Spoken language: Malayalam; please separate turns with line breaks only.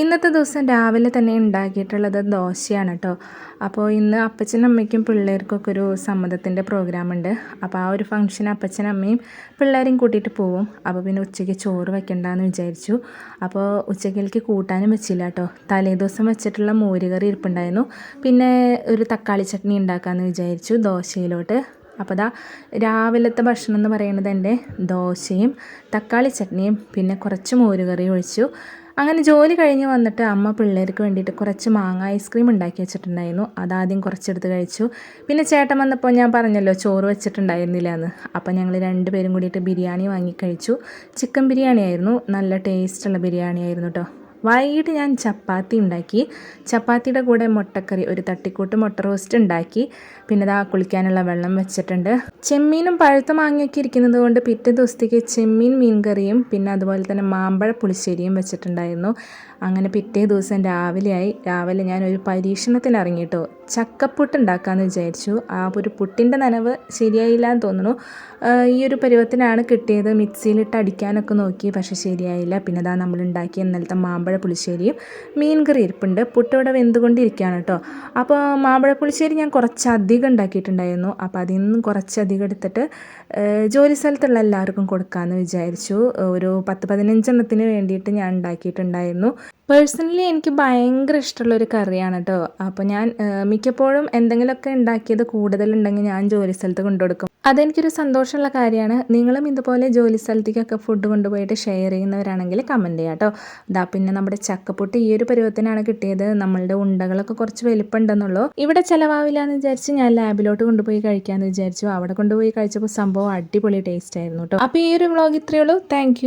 ഇന്നത്തെ ദിവസം രാവിലെ തന്നെ ഉണ്ടാക്കിയിട്ടുള്ളത് ദോശയാണ് കേട്ടോ അപ്പോൾ ഇന്ന് അപ്പച്ചനും അമ്മയ്ക്കും പിള്ളേർക്കൊക്കെ ഒരു സമ്മതത്തിന്റെ ഉണ്ട്. അപ്പോൾ ആ ഒരു ഫംഗ്ഷൻ അപ്പച്ചനും അമ്മയും പിള്ളേരെയും കൂട്ടിയിട്ട് പോവും. അപ്പോൾ പിന്നെ ഉച്ചയ്ക്ക് ചോറ് വെക്കണ്ടെന്ന് വിചാരിച്ചു. അപ്പോൾ ഉച്ചയ്ക്കിലേക്ക് കൂട്ടാനും വെച്ചില്ല കേട്ടോ തലേ ദിവസം വെച്ചിട്ടുള്ള മോരുകറി ഇരിപ്പുണ്ടായിരുന്നു. പിന്നെ ഒരു തക്കാളി ചട്നി ഉണ്ടാക്കാമെന്ന് വിചാരിച്ചു ദോശയിലോട്ട്. അപ്പോൾ ദാ രാവിലത്തെ ഭക്ഷണം എന്ന് പറയുന്നത് എന്റെ ദോശയും തക്കാളി ചട്നിയും പിന്നെ കുറച്ച് മോരുകറിയും ഒഴിച്ചു. അങ്ങനെ ജോലി കഴിഞ്ഞ് വന്നിട്ട് അമ്മ പിള്ളേർക്ക് വേണ്ടിയിട്ട് കുറച്ച് മാങ്ങ ഐസ്ക്രീം ഉണ്ടാക്കി വെച്ചിട്ടുണ്ടായിരുന്നു. അതാദ്യം കുറച്ചെടുത്ത് കഴിച്ചു. പിന്നെ ചേട്ടൻ വന്നപ്പോൾ ഞാൻ പറഞ്ഞല്ലോ ചോറ് വെച്ചിട്ടുണ്ടായിരുന്നില്ല എന്ന് അപ്പോൾ ഞങ്ങൾ രണ്ടുപേരും കൂടിയിട്ട് ബിരിയാണി വാങ്ങി കഴിച്ചു. ചിക്കൻ ബിരിയാണി ആയിരുന്നു നല്ല ടേസ്റ്റുള്ള ബിരിയാണി ആയിരുന്നു കേട്ടോ വൈകിട്ട് ഞാൻ ചപ്പാത്തി ഉണ്ടാക്കി. ചപ്പാത്തിയുടെ കൂടെ മുട്ടക്കറി ഒരു തട്ടിക്കൂട്ട് മുട്ട റോസ്റ്റ് ഉണ്ടാക്കി. പിന്നെ ഇതാ കുളിക്കാനുള്ള വെള്ളം വെച്ചിട്ടുണ്ട്. ചെമ്മീനും പഴുത്ത മാങ്ങയൊക്കെ ഇരിക്കുന്നത് കൊണ്ട് പിറ്റേ ദിവസത്തേക്ക് ചെമ്മീൻ മീൻ കറിയും പിന്നെ അതുപോലെ തന്നെ മാമ്പഴ പുളിശ്ശേരിയും വെച്ചിട്ടുണ്ടായിരുന്നു. അങ്ങനെ പിറ്റേ ദിവസം രാവിലെയായി. രാവിലെ ഞാൻ ഒരു പരീക്ഷണത്തിന് ഇറങ്ങിയിട്ടോ ചക്കപ്പുട്ട് ഉണ്ടാക്കാമെന്ന് വിചാരിച്ചു. ആ ഒരു പുട്ടിന്റെ നനവ് ശരിയായില്ല എന്ന് തോന്നുന്നു. ഈ ഒരു പരുവത്തിനാണ് കിട്ടിയത്. മിക്സിയിലിട്ട് അടിക്കാനൊക്കെ നോക്കി പക്ഷേ ശരിയായില്ല. പിന്നെ അതാ നമ്മൾ ഉണ്ടാക്കിയ ഇന്നലത്തെ മാമ്പഴ പുളിശ്ശേരിയും മീൻ കറി ഇരിപ്പുണ്ട്. പുട്ടോടെ വെന്തുകൊണ്ടിരിക്കുകയാണ് കേട്ടോ അപ്പോൾ മാമ്പഴ പുളിശ്ശേരി ഞാൻ കുറച്ചധികം ഉണ്ടാക്കിയിട്ടുണ്ടായിരുന്നു. അപ്പോൾ അതിൽ നിന്നും കുറച്ചധികം എടുത്തിട്ട് ജോലി സ്ഥലത്തുള്ള എല്ലാവർക്കും കൊടുക്കാമെന്ന് വിചാരിച്ചു. ഒരു പത്ത് പതിനഞ്ചെണ്ണത്തിന് വേണ്ടിയിട്ട് ഞാൻ ഉണ്ടാക്കിയിട്ടുണ്ടായിരുന്നു. പേഴ്സണലി എനിക്ക് ഭയങ്കര ഇഷ്ടമുള്ള ഒരു കറിയാണ് കേട്ടോ അപ്പോൾ ഞാൻ മിക്കപ്പോഴും എന്തെങ്കിലുമൊക്കെ ഉണ്ടാക്കിയത് കൂടുതലുണ്ടെങ്കിൽ ഞാൻ ജോലി സ്ഥലത്ത് കൊണ്ടുകൊടുക്കും. അതെനിക്കൊരു സന്തോഷമുള്ള കാര്യമാണ്. നിങ്ങളും ഇതുപോലെ ജോലി സ്ഥലത്തേക്കൊക്കെ ഫുഡ് കൊണ്ടുപോയിട്ട് ഷെയർ ചെയ്യുന്നവരാണെങ്കിൽ കമന്റ് ചെയ്യാം കേട്ടോ ഇതാ പിന്നെ നമ്മുടെ ചക്കപ്പൊട്ട് ഈ ഒരു പരുവത്തിനാണ് കിട്ടിയത്. നമ്മളുടെ ഉണ്ടകളൊക്കെ കുറച്ച് വലിപ്പമുണ്ടെന്നുള്ളൂ. ഇവിടെ ചിലവാവില്ല എന്ന് വിചാരിച്ച് ഞാൻ ലാബിലോട്ട് കൊണ്ടുപോയി കഴിക്കാമെന്ന് വിചാരിച്ചു. അവിടെ കൊണ്ടുപോയി കഴിച്ചപ്പോൾ സംഭവം അടിപൊളി ടേസ്റ്റ് ആയിരുന്നു കേട്ടോ അപ്പോൾ ഈ ഒരു വ്ളോഗ് ഇത്രയേ ഉള്ളൂ. താങ്ക്